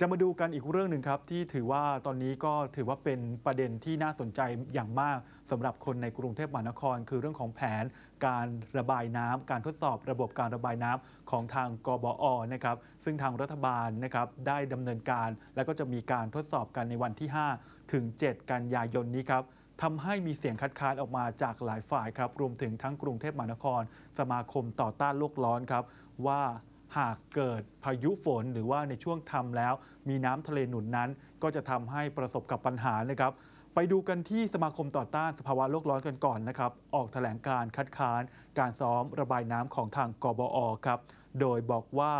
จะมาดูกันอีกเรื่องหนึ่งครับ ที่ถือว่าตอนนี้ก็ถือว่าเป็นประเด็นที่น่าสนใจอย่างมากสำหรับคนในกรุงเทพมหานคร คือเรื่องของแผนการระบายน้ำการทดสอบระบบการระบายน้ำของทางกบอนะครับซึ่งทางรัฐบาลนะครับได้ดำเนินการ แล้วก็จะมีการทดสอบกันในวันที่ 5 ถึง 7 กันยายนนี้ครับทำให้มีเสียงคัดค้านออกมาจากหลายฝ่ายครับรวมถึงทั้งกรุงเทพมหานคร สมาคมต่อต้านโลกร้อนครับว่า หากเกิดพายุฝนหรือว่าในช่วงทำแล้ว มีน้ำทะเลหนุนนั้น ก็จะทำให้ประสบกับปัญหานะครับ ไปดูกันที่สมาคมต่อต้านสภาวะโลกร้อนกันก่อนนะครับ ออกแถลงการคัดค้าน การซ้อมระบายน้ำของทางกบอครับ โดยบอกว่า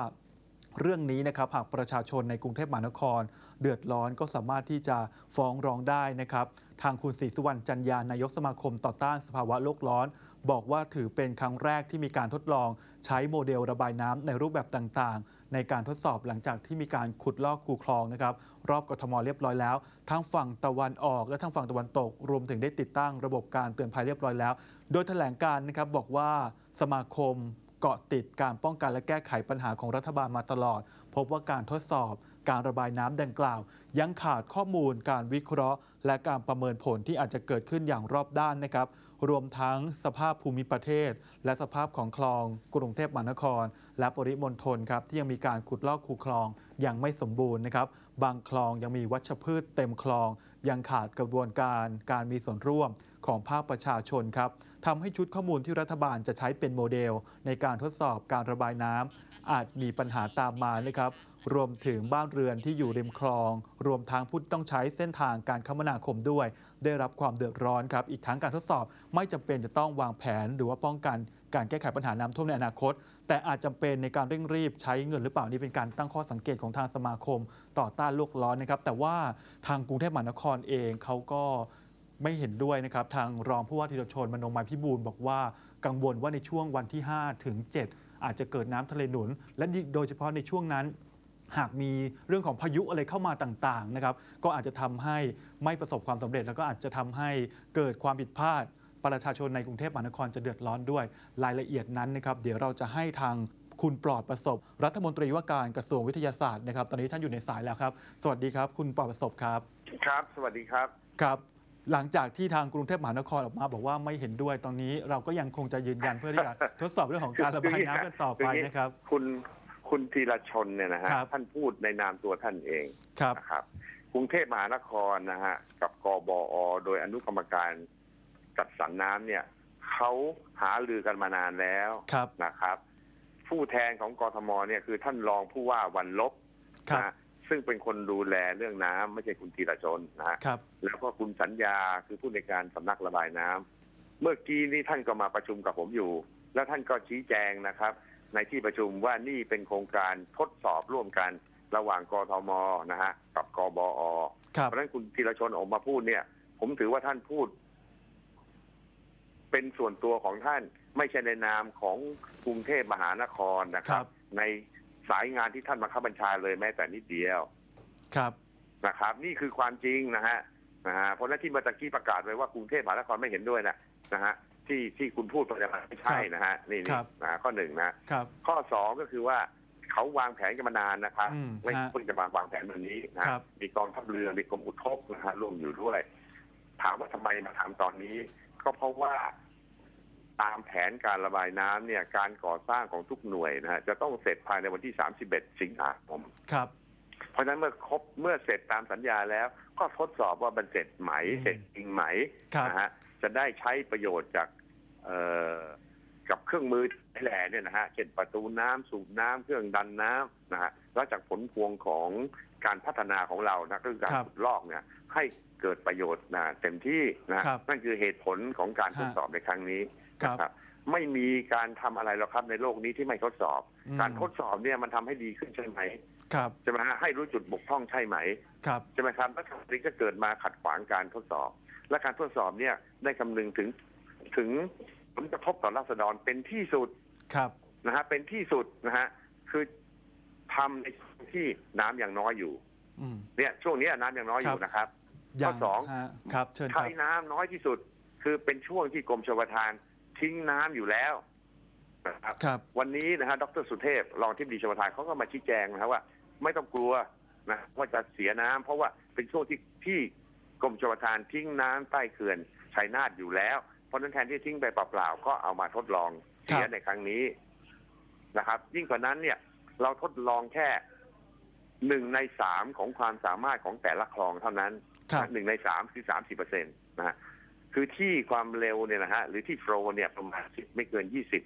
เรื่องนี้นะครับหากประชาชนในกรุงเทพมหานคร เดือดร้อนก็สามารถที่จะฟ้องร้องได้นะครับทางคุณศรีสุวรรณจันยานายกสมาคมต่อต้านสภาวะโลกร้อน บอกว่าถือเป็นครั้งแรกที่มีการทดลอง ใช้โมเดลระบายน้ำในรูปแบบต่างๆ ในการทดสอบหลังจากที่มีการขุดลอกคูคลองนะครับรอบกทมเรียบร้อยแล้วทั้งฝั่งตะวันออก และทั้งฝั่งตะวันตก รวมถึงได้ติดตั้งระบบการเตือนภัยเรียบร้อยแล้ว โดยแถลงการนะครับบอกว่าสมาคม เกาะติดการป้องกันและแก้ไขปัญหาของรัฐบาลมาตลอด พบว่าการทดสอบการระบายน้ำดังกล่าว ยังขาดข้อมูลการวิเคราะห์ และการประเมินผลที่อาจจะเกิดขึ้นอย่างรอบด้านนะครับ รวมทั้งสภาพภูมิประเทศ และสภาพของคลอง กรุงเทพมหานคร และปริมณฑลครับที่ยังมีการขุดลอกคูคลองอย่างไม่สมบูรณ์นะครับ บางคลองยังมีวัชพืชเต็มคลอง ยังขาดกระบวนการการมีส่วนร่วมของภาคประชาชนครับ ทำให้ชุดข้อมูลที่รัฐบาลจะใช้เป็นโมเดล ในการทดสอบการระบายน้ำอาจมีปัญหาตามมานะครับ รวมถึงบ้านเรือนที่อยู่ริมคลอง รวมทั้งผู้ต้องใช้เส้นทางการคมนาคมด้วย ได้รับความเดือดร้อนครับ อีกทั้งการทดสอบไม่จำเป็นจะต้องวางแผน หรือว่าป้องกันการแก้ไขปัญหาน้ำท่วมในอนาคต แต่อาจจำเป็นในการเร่งรีบใช้เงินหรือเปล่านี่เป็นการตั้งข้อสังเกตของทางสมาคม ต่อต้านโลกร้อนนะครับ แต่ว่าทางกรุงเทพมหานครเองเขาก็ ไม่เห็นด้วยนะครับทางรองผู้ว่าธีรชนมโนมายพิบูลบอกว่ากังวลว่าในช่วงวันที่ 5 ถึง 7 อาจจะเกิดน้ำทะเลหนุน และโดยเฉพาะในช่วงนั้นหากมีเรื่องของพายุอะไรเข้ามาต่างๆนะครับก็อาจจะทำให้ไม่ประสบความสำเร็จ แล้วก็อาจจะทำให้เกิดความผิดพลาด ประชาชนในกรุงเทพมหานครจะเดือดร้อนด้วยรายละเอียดนั้นนะครับเดี๋ยวเราจะให้ทางคุณปลอดประสบ รัฐมนตรีว่าการกระทรวงวิทยาศาสตร์นะครับ ตอนนี้ท่านอยู่ในสายแล้วครับ สวัสดีครับ คุณปลอดประสบครับ ครับ สวัสดีครับครับ หลังจากที่ทางกรุงเทพมหานครออกมาบอกว่าไม่เห็นด้วยตอนนี้เราก็ยังคงจะยืนยันเพื่อที่จะทดสอบเรื่องของการระบายน้ำกันต่อไปนะครับ คุณคุณธีรชนเนี่ยนะฮะครับท่านพูดในนามตัวท่านเองครับนะครับ กรุงเทพมหานครนะฮะกับกบอ โดยอนุกรรมการจัดสรรน้ำเนี่ยเขาหาลือกันมานานแล้วครับนะครับ ผู้แทนของกทมเนี่ยคือท่านรองผู้ว่าวันลบครับนะฮะ ซึ่งเป็นคนดูแลเรื่องน้ำไม่ใช่คุณธีรชนนะฮะครับ แล้วก็คุณสัญญาคือผู้ในวยการสำนักระบายน้ำเมื่อกี้นี้ท่านก็มาประชุมกับผมอยู่ แล้วท่านก็ชี้แจงนะครับ ในที่ประชุมว่านี่เป็นโครงการทดสอบร่วมกันระหว่างกทมนะฮะกับกบอครับเพราะฉะนั้นคุณธีรชนออกมาพูดเนี่ย ผมถือว่าท่านพูด เป็นส่วนตัวของท่านไม่ใช่ในนามของกรุงเทพมหานครนะคครัรับบใน สายงานที่ท่านมาข้าบัญชาเลยแม้แต่นิดเดียวครับนะครับ นี่คือความจริงนะฮะนะฮะเพราะฉะนั้นที่เมื่อตะกี้ประกาศไว้ว่ากรุงเทพมหานครไม่เห็นด้วยนะนะฮะที่ที่คุณพูดไปเนี่ยมันไม่ใช่นะฮะนี่คนี่รับนะฮะข้อหนึ่งนะครับข้อสองก็คือว่าเขาวางแผนกันมานานนะครับอืมไม่ฮะเพิ่งจะมาวางแผนวันนี้นะครับมีกองทัพเรือมีกรมอุทกนะฮะร่วมอยู่ด้วย ถามว่าทำไมมาทำตอนนี้ ก็เพราะว่า ตามแผนการระบายน้ำเนี่ยการก่อสร้างของทุกหน่วยนะฮะจะต้องเสร็จภายในวันที่ 31 สิงหาคมครับ เพราะฉะนั้นเมื่อครบเมื่อเสร็จตามสัญญาแล้ว ก็ทดสอบว่ามันเสร็จไหมอืมเสร็จจริงไหมครับนะฮะจะได้ใช้ประโยชน์จากเอ่อกับเครื่องมือแหล่เนี่ยนะฮะเช่นประตูน้ำสูบน้ำเครื่องดันน้ำนะฮะแล้วจากผลพวงของการพัฒนาของเรานะก็คือการครับขุดลอกเนี่ยให้เกิดประโยชน์นะเต็มที่นะครับนั่นคือเหตุผลของการทดฮะสอบในครั้งนี้ครับ นะครับ ไม่มีการทำอะไรหรอกครับในโลกนี้ที่ไม่ทดสอบอืมการทดสอบเนี่ยมันทำให้ดีขึ้นใช่ไหมครับใช่ไหมฮะให้รู้จุดบกพร่องใช่ไหมครับใช่ไหมครับแล้วทำนี้ก็เกิดมาขัดขวางการทดสอบ และการทดสอบเนี่ยได้คำนึงถึงถึงผลกระทบต่อราษฎรเป็นที่สุดครับนะฮะเป็นที่สุดนะฮะคือทำในช่วงที่น้ำยังน้อยอยู่อืมเนี่ยช่วงนี้น้ำยังน้อยอครัยู่บนะครับอย่างสองฮะครับเชิญคใช้รับน้ำน้อยที่สุด คือเป็นช่วงที่กรมชลประทาน ทิ้งน้ำอยู่แล้วนะครับครับวันนี้นะฮะดรสุเทพรองที่ดีชลประทานเขาก็มาชี้แจงนะครับว่า ไม่ต้องกลัวนะว่าจะเสียน้ำเพราะว่าเป็นช่วงที่ที่กรมชลประทานทิ้งน้ำใต้เขื่อนชัยนาทอยู่แล้ว เพราะฉะนั้นแทนที่ทิ้งไปเปล่าๆก็เอามาทดลองเสียครับในครั้งนี้นะครับ ยิ่งกว่านั้นเนี่ย เราทดลองแค่หนึ่งในสามของความสามารถของแต่ละคลองเท่านั้นครับนะหนึ่งในสามคือสามสิบเปอร์เซ็นต์นะฮะ คือที่ความเร็วเนี่ยนะฮะหรือที่โฟลว์เนี่ยประมาณสิบไม่เกินยี่สิบ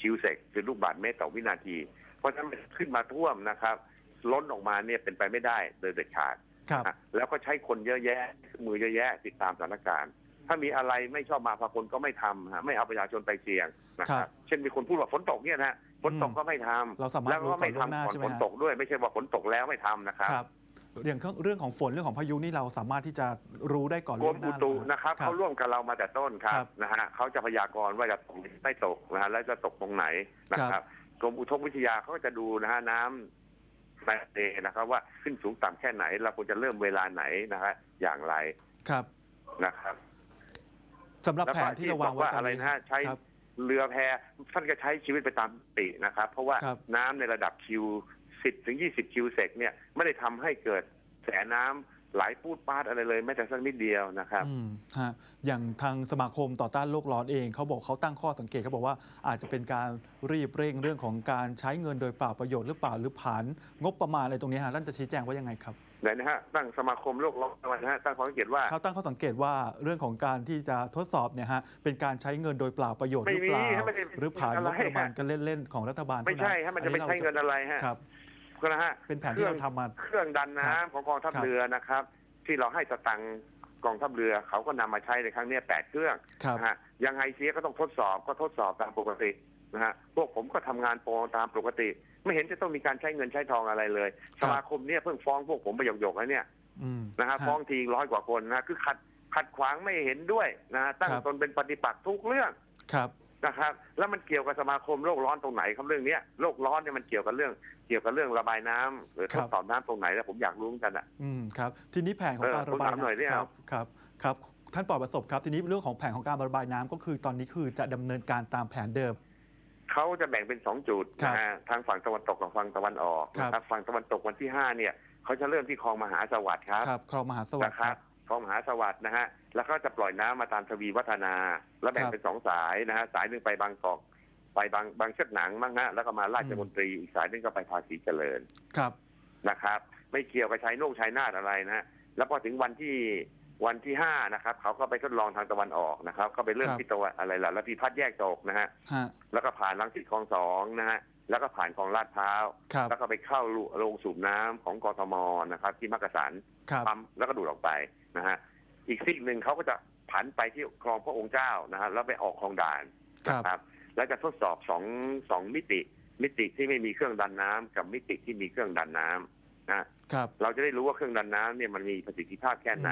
คิวเซกคือลูกบาศก์เมตรต่อวินาที เพราะฉะนั้นมันขึ้นมาท่วมนะครับ ล้นออกมาเนี่ยเป็นไปไม่ได้โดยเด็ดขาดครับนะแล้วก็ใช้คนเยอะแยะเครื่องมือเยอะแยะติดตามสถานการณ์ ถ้ามีอะไรไม่ชอบมาพากลก็ไม่ทำฮะไม่เอาประชาชนไปเสี่ยงนะคครัรับบเช่นมีคนพูดว่าฝนตกเนี่ยนะฮะฝนตกก็ไม่ทำเราสามารถแล้วก็ไม่รู้ก่อนล่วงหน้าทำก่อนใช่ไหมฝนฮะตกด้วยไม่ใช่ว่าฝนตกแล้วไม่ทำนะครับครับ อย่างเรื่องของฝนเรื่องของพายุนี่เราสามารถที่จะรู้ได้ก่อนกรล่วมงหอุน้าตุหอนะครับครัเขาร่วมกับเรามาแต่ต้นครัครับบนะฮะเขาจะพยากรณ์ว่าจะตกหรือไม่ตกนะฮะแล้วจะตกตรงไหนนะคครัรับบกรมอุทกวิทยาเขาก็จะดูนะฮะน้ำในทะเลนะครับ ว่าขึ้นสูงต่ำแค่ไหน เราควรจะเริ่มเวลาไหนนะฮะอย่างไรครับนะครับ สำหรับแล้วแผก็นที่เราวางไว้ที่บอกว่าตอนอะไรนี้นะฮะใช้ ครับ เรือแพท่านก็ใช้ชีวิตไปตามปกตินะครับ เพราะว่าครับ น้ำในระดับคิว 10ถึง20 คิวเซกเนี่ยไม่ได้ทำให้เกิดแสน้ำไหลปูดปาดอะไรเลยแม้แต่สักนิดเดียวนะครับอืมฮะอย่างทางสมาคมต่อต้านโลกร้อนเองเขาบอกเขาตั้งข้อสังเกตเขาบอกว่าอาจจะเป็นการรีบเร่งเรื่องของการใช้เงินโดยเปล่าประโยชน์หรือเปล่าหรือผ่านงบประมาณอะไรตรงนี้ฮะท่านจะชี้แจงว่ายังไงครับไหนนะฮะตั้งสมาคมโลกร้อนนะฮะตั้งข้อสังเกตว่าเขาตั้งข้อสังเกตว่าเรื่องของการที่จะทดสอบเนี่ยฮะเป็นการใช้เงินโดยเปล่าประโยชน์หไม่รือเปล่ามีไม่ได้หรือผ่านอะไรงบประมาณกันเล่นๆของรัฐบาลไม่ใช่ฮะมันจะไปใช้เงินอะไรฮะครับก็ นะฮะเป็นแผนที่เราทำมา เครื่องดันน้ำครับของกองทัพครับ เรือนะครับ ที่เราให้สตังค์กองทัพเรือเขาก็นำมาใช้ในครั้งเนี้ยแปดเครื่องครับ นะฮะยังไงเสียก็ต้องทดสอบก็ทดสอบตามปกตินะฮะพวกผมก็ทำงานโปรตามปกติ ไม่เห็นจะต้องมีการใช้เงินใช้ทองอะไรเลยครัสบ มาคมเนี่ยเพิ่งฟ้องพวกผมไปหยกๆแล้วเนี่ย อืม นะฮะฮะฟ้องทีร้อยกว่าคนนะคือขัดขัดขวางไม่เห็นด้วยนะฮะตั้งครับ ตนเป็นปฏิปักษ์ทุกเรื่อง ครับ นะครับแล้วมันเกี่ยวกับสมาคมโลกร้อนตรงไหนครับเรื่องเนี้ยโลกร้อนเนี่ยมันเกี่ยวกับเรื่องเกี่ยวกับเรื่องระบายน้ำหรือคทรัดบสอบน้ำตรงไหนแล้วผมอยากรู้เหมือนกันอะ อืมครับทีนี้แผนของเออการระบายผมถามหน่อยดิน้ำคเอารับครับครับท่านปลอดประสบครับทีนี้เรื่องของแผนของการระบายน้ำก็คือตอนนี้คือจะดำเนินการตามแผนเดิม เขาจะแบ่งเป็นสองจุดครับนะฮะทางฝั่งตะวันตกกับฝั่งตะวันออกครับ นะครับฝั่งตะวันตกวันที่ห้าเนี่ยเขาจะเริ่มที่คลองมหาสวัสดิ์ครับ ครับคลองมหาสวัสนะดิ์คครัรับ บ คลองมหาสวัสดิ์นะฮะแล้วก็จะปล่อยน้ำมาตามทวีวัฒนา แล้วแบ่งครับเป็นสองสายนะฮะสายหนึ่งไปบางกอกไปบางบางเชือกหนังมั้งฮะแล้วก็มาราชมนตรีอีกสายหนึ่งก็ไปภาษีเจริญครับนะครับ ไม่เกี่ยวกับชายโน่งชายนาทอะไรนะฮะแล้วพอถึงวันที่วันที่ห้านะครับเขาก็ไปทดลองทางตะวันออกนะครับ ก็ไปเริ่มครับที่ตะวันอะไรล่ะแล้วพี่พัดแยกตกนะฮะฮะแล้วก็ผ่านลังสิตคลองสองนะฮะแล้วก็ผ่านคลองลาดพร้าวครับแล้วก็ไปเข้าโรงสูบน้ำของกทมนะครับ ที่มักกะสันครับปั๊มแล้วก็ดูดออกไป นะฮะอีกซีกหนึ่งเขาก็จะผันไปที่คลองพระองค์เจ้านะฮะแล้วไปออกคลองด่านครับนะครับ แล้วจะทดสอบสองสองมิติ มิติที่ไม่มีเครื่องดันน้ำกับมิติที่มีเครื่องดันน้ำนะ ครับ เราจะได้รู้ว่าเครื่องดันน้ำเนี่ยมันมีประสิทธิภาพแค่ไหน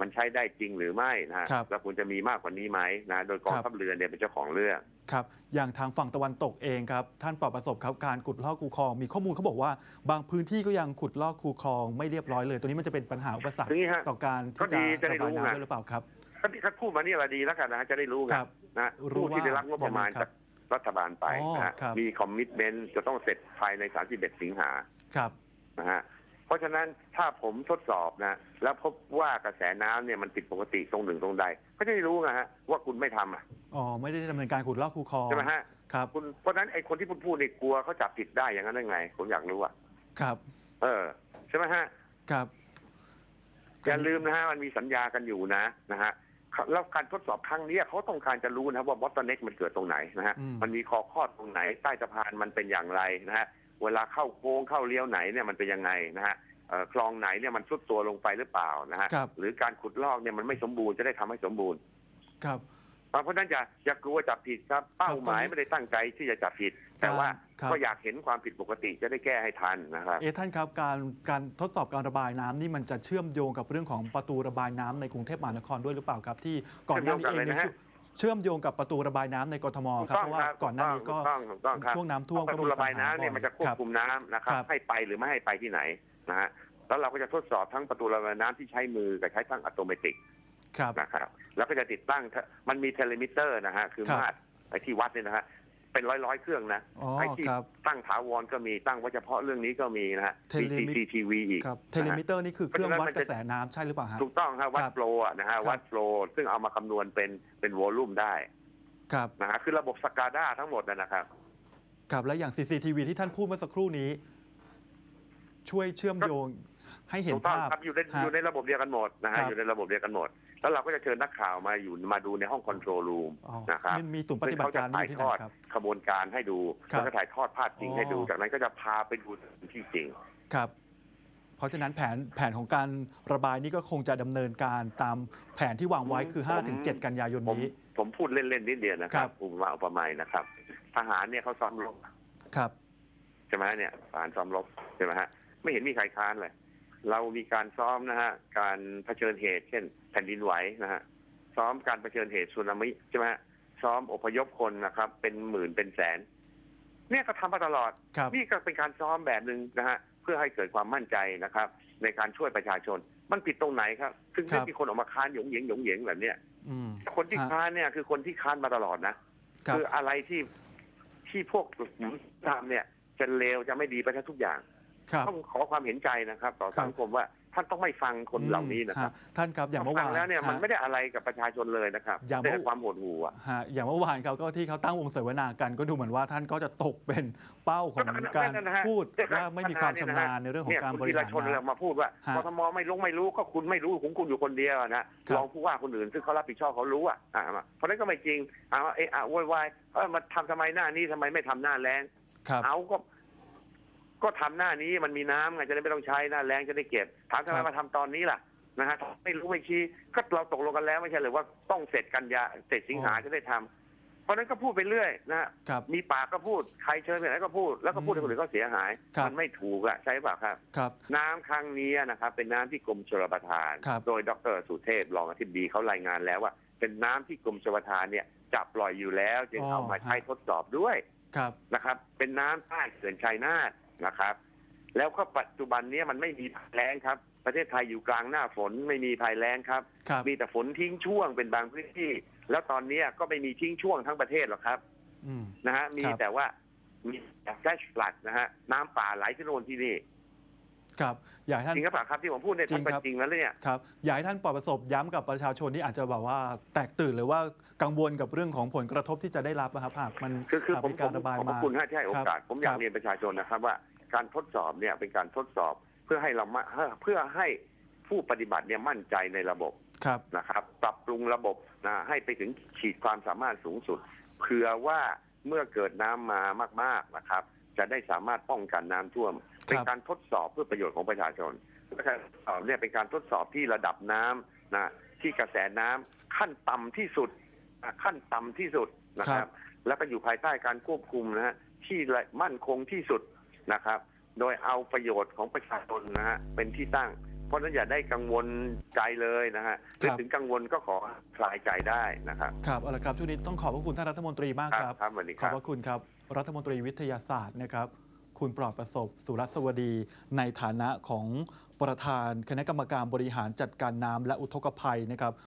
มันใช้ได้จริงหรือไม่นะฮะครับแล้วควรจะมีมากกว่านี้ไหมนะโดยกองครับ ทัพเรือเนี่ยเป็นเจ้าของเรื่องครับ อย่างทางฝั่งตะวันตกเองครับ ท่านปลอดประสบครับการขุดลอกคูคลอง มีข้อมูลเขาบอกว่า บางพื้นที่ก็ยังขุดลอกคูคลองไม่เรียบร้อยเลย ตัวนี้มันจะเป็นปัญหาอุปสรรคทีนี้ฮะต่อการก็ที่ดีจะจะได้ระบายรู้น้ำไง ด้วยหรือเปล่าครับก็ที่เขาพูดมานี่แหละดีแล้วกันนะฮะจะได้รู้ไงครับ นะรู้ผู้ที่ว่าได้รับงบประมาณยังไงครับจากรัฐบาลไปอ๋อนะฮะครับ มีคอมมิชเมนต์จะต้องเสร็จภายใน 31 สิงหาครับ นะฮะเพ ราะฉะนั้นถ้าผมทดสอบนะ แล้วพบว่ากระแสน้ำเนี่ยมันผิดปกติตรงหนึ่งตรงใด ก็จะได้รู้ไงฮะว่าคุณไม่ทำอะอ๋อไม่ได้ดำเนินการขุดลอกคูคลองใช่ไหมฮะครับคุณเพราะฉะนั้นไอ้คนที่พูดพูดนี่กลัวเขาจับผิดได้อย่างนั้นได้ไง ผมอยากรู้อะครับเออใช่ไหมฮะครับอย่าลืมนะฮะมันมีสัญญากันอยู่นะนะฮะแล้วการทดสอบครั้งเนี้ยเขาต้องการจะรู้นะครับว่าบอตเตอร์เน็กมันเกิดตรงไหนนะฮะอืมมันมีคอคลอดตรงไหนใต้สะพานมันเป็นอย่างไรนะฮะ เวลาเข้าโค้งเข้าเลี้ยวไหนเนี่ยมันเป็นยังไงนะฮะเอ่อคลองไหนเนี่ยมันซุดตัวลงไปหรือเปล่านะฮะครับหรือการขุดลอกเนี่ยมันไม่สมบูรณ์จะได้ทำให้สมบูรณ์ ครับเพราะฉะนั้นอย่าอย่ากลัวจับผิดครับเป้าหมายตอนนี้ไม่ได้ตั้งใจที่จะจับผิด แต่ว่าครับก็อยากเห็นความผิดปกติจะได้แก้ให้ทันนะครับเอะท่านครับการการทดสอบการระบายน้ำนี่มันจะเชื่อมโยงกับเรื่องของประตูระบายน้ำในกรุงเทพมหานครด้วยหรือเปล่าครับ ที่ก่อนหน้านี้เอง เชื่อมโยงกันเลยนะเนี่ยฮะเชื่อมโยงกับประตูระบายน้ำในกทมครับเพราะว่าก่อนหน้านี้ก็ถูต้องถูกต้องครับช่วงน้ำท่วมปก็ระตูมีระบายน้ำเนี่ยมันจะควบคุมน้ำนะครับครับให้ไปหรือไม่ให้ไปที่ไหนนะฮะแล้วเราก็จะทดสอบทั้งประตูระบายน้ำที่ใช้มือกับใช้ทั้งอัตโนมัติครับนะครับแล้วก็จะติดตั้งมันมีเทเลมิเตอร์นะฮะคือครับมาตรไอ้ที่วัดเนี่ยนะฮะ เป็นร้อยร้อยๆเครื่องนะอ๋อไอ้ที่ครับตั้งถาวรก็มีตั้งไว้เฉพาะเรื่องนี้ก็มีนะฮะเทเลมิ CCTV อีกครับเทเลมิเตอร์นี่คือเครื่องวัดกระแสน้ำใช่หรือเปล่าฮะถูกต้องครับวัคดรับโฟลอะนะฮะครับวัดโฟลซึ่งเอามาคำนวณเป็นเป็นวอลลุ่มได้ครับนะฮะคือระบบสกาด้าทั้งหมดนะนะครับครับและอย่าง CCTV ที่ท่านพูดเมื่อสักครู่นี้ ช่วยเชื่อมโยงให้เห็นถูกต้องภาพครับอยู่ในฮะอยู่ในระบบเดียวกันหมดนะครัฮะบอยู่ในระบบเดียวกันหมด แล้วเราก็จะเชิญนักข่าวมาอยู่มาดูในห้องคอนโทรลรูมอ๋อนะครับมันมีศูนย์ปฏิบัติการนี่อยู่ที่ไหนครับ ขบวนการให้ดูครับแล้วก็ถ่ายทอดภาพจริงให้ดู อ๋อ จากนั้นก็จะพาไปดูที่จริง ครับ เพราะฉะนั้นแผนแผนของการระบายนี่ก็คงจะดำเนินการตามแผนที่วางไว้คือ ผม 5-7 กันยายนผมนี้ ผมพูดเล่น ๆ นิดเดียวนะคครัรับบอุปมาอุปไมยนะครับ ทหารเนี่ยเขาซ้อมรบครับ ใช่ไหมเนี่ยทหารซ้อมรบใช่ไหมฮะไม่เห็นมีใครค้านเลย เรามีการซ้อมนะฮะการเผชิญเหตุ เช่น แผ่นดินไหวนะฮะซ้อมการเผชิญเหตุสึนามิใช่ไหมฮะซ้อมอพยพคนนะครับ เป็นหมื่นเป็นแสน เนี่ยก็ทำมาตลอดครับนี่ก็เป็นการซ้อมแบบหนึ่งนะฮะเพื่อให้เกิดความมั่นใจนะครับ ในการช่วยประชาชน มันผิดตรงไหนครับซึ่งครัไม่บมีคนออกมาค้านหยงเหยงหยงเหยงแบบเนี้ยอืมคนที่ฮะค้านเนี่ยคือคนที่ค้านมาตลอดนะครับออะไรที่ที่พวกผมทำเนี่ยจะเลวจะไม่ดีไปทั้งทุกอย่าง ครับต้องขอความเห็นใจนะครับ ต่อสังคมว่าท่านต้องไม่ฟังคนเหล่านี้นะครับฮท่านครับอย่างเมื่อวานฟังแล้วเนี่ยมันฮะไม่ได้อะไรกับประชาชนเลยนะครับอย่างเมื่อแต่ความโหดหู่อะฮะอย่างเมื่อวานเขาก็ที่เขาตั้งวงเสวนากันก็ดูเหมือนว่าท่านก็จะตกเป็นเป้าของการนั่นนะฮะพูดว่าไม่มีความชำนาญในเรื่องของการบริเนี่ยหารคุณธีชนเราน้ำมาพูดว่าฮะกทมไม่รู้ไม่รู้ก็คุณไม่รู้ของคุณอยู่คนเดียวนะครับลองผู้ว่าคนอื่นซึ่งเขารับผิดชอบเขารู้อะอ่าเพราะฉะนั้นก็ไม่จริงอ่าเอะอะโวยวายเออมาทำทำไมหน้านี้ทำไมไม่ทำหน้าแรงครับเอาก็ ก็ทำหน้านี้มันมีน้ำไงจะได้ไม่ต้องใช้หน้าแรงจะได้เก็บถามทำไมครับมาทำตอนนี้ล่ะนะฮะไม่รู้ไม่ชี้ก็เราตกลงกันแล้วไม่ใช่หรือว่าต้องเสร็จกันยาเสร็จสิงหาจะได้ทำเพราะฉะนั้นก็พูดไปเรื่อยนะฮะครับมีปากก็พูดใครเชิญไปไหนก็พูดแล้วก็พูดให้คนอื่นก็เสียหายครับมันไม่ถูกอะใช่ป่ะครับครับน้ำครั้งนี้นะครับ เป็นน้ำที่กรมชลประทานครับโดยดรสุเทพรองอธิบดีเขารายงานแล้วว่า เป็นน้ำที่กรมชลประทานเนี่ยจับปล่อยอยู่แล้วจึงอ๋อเอามาใช้ฮะทดสอบด้วยครับนะครับ เป็นน้ำใต้เขื่อนชัยนาท นะครับ แล้วก็ปัจจุบันเนี้มันไม่มีภัยแล้งครับ ประเทศไทยอยู่กลางหน้าฝนไม่มีภัยแล้งครับ ครับ มีแต่ฝนทิ้งช่วงเป็นบางพื้นที่ แล้วตอนเนี้ยก็ไม่มีทิ้งช่วงทั้งประเทศหรอกครับอืม นะฮะมีครับ แต่ว่ามีแฟลชฟลัดนะฮะน้ำป่าไหลที่โน่นที่นี่ ครับอยากให้ท่านจริงหรือเปล่าครับที่ผมพูดเนี่ยจริงทำเป็นครับจริงแล้วเนี่ยครับอยากให้ท่านปลอดประสบย้ำกับประชาชนที่อาจจะแบบว่าแตกตื่นหรือว่ากังวลกับเรื่องของผลกระทบที่จะได้รับนะครับหากมันคือคือหากผมมีการผมระบายขอบพมาระคุณให้ที่ให้โอกาสผมอยาคกรับเรียนประชาชนนะครับว่าการทดสอบเนี่ยเป็นการทดสอบเพื่อให้เรามาเพื่อให้ผู้ปฏิบัติเนี่ยมั่นใจในระบบครับนะครับ ปรับปรุงระบบนะให้ไปถึงขีดความสามารถสูงสุดเผื่อว่าเมื่อเกิดน้ำมามาก ๆนะครับ จะได้สามารถป้องกันน้ำท่วม เป็นการทดสอบเพื่อประโยชน์ของประชาชนและการทดสอบเนี่ยเป็นการทดสอบที่ระดับน้ำนะที่กระแสน้ำขั้นต่ำที่สุดอะขั้นต่ำที่สุดนะคครัรับบแล้วก็อยู่ภายใต้การควบคุมนะฮะที่มั่นคงที่สุดนะครับ โดยเอาประโยชน์ของประชาชนนะฮะเป็นที่ตั้ง เพราะฉะนั้นอย่าได้กังวลใจเลยนะฮะหรือถึงกังวลก็ขอคลายใจได้นะครับ ครับเอาละครับช่วงนี้ต้องขอบพระคุณท่านรัฐมนตรีมากครับครับสวัสดีขคอบรับพระคุณครับ รัฐมนตรีวิทยาศาสตร์นะครับ คุณปลอดประสบ สุรสวดี ในฐานะของประธานคณะกรรมการบริหารจัดการน้ำและอุทกภัยนะครับ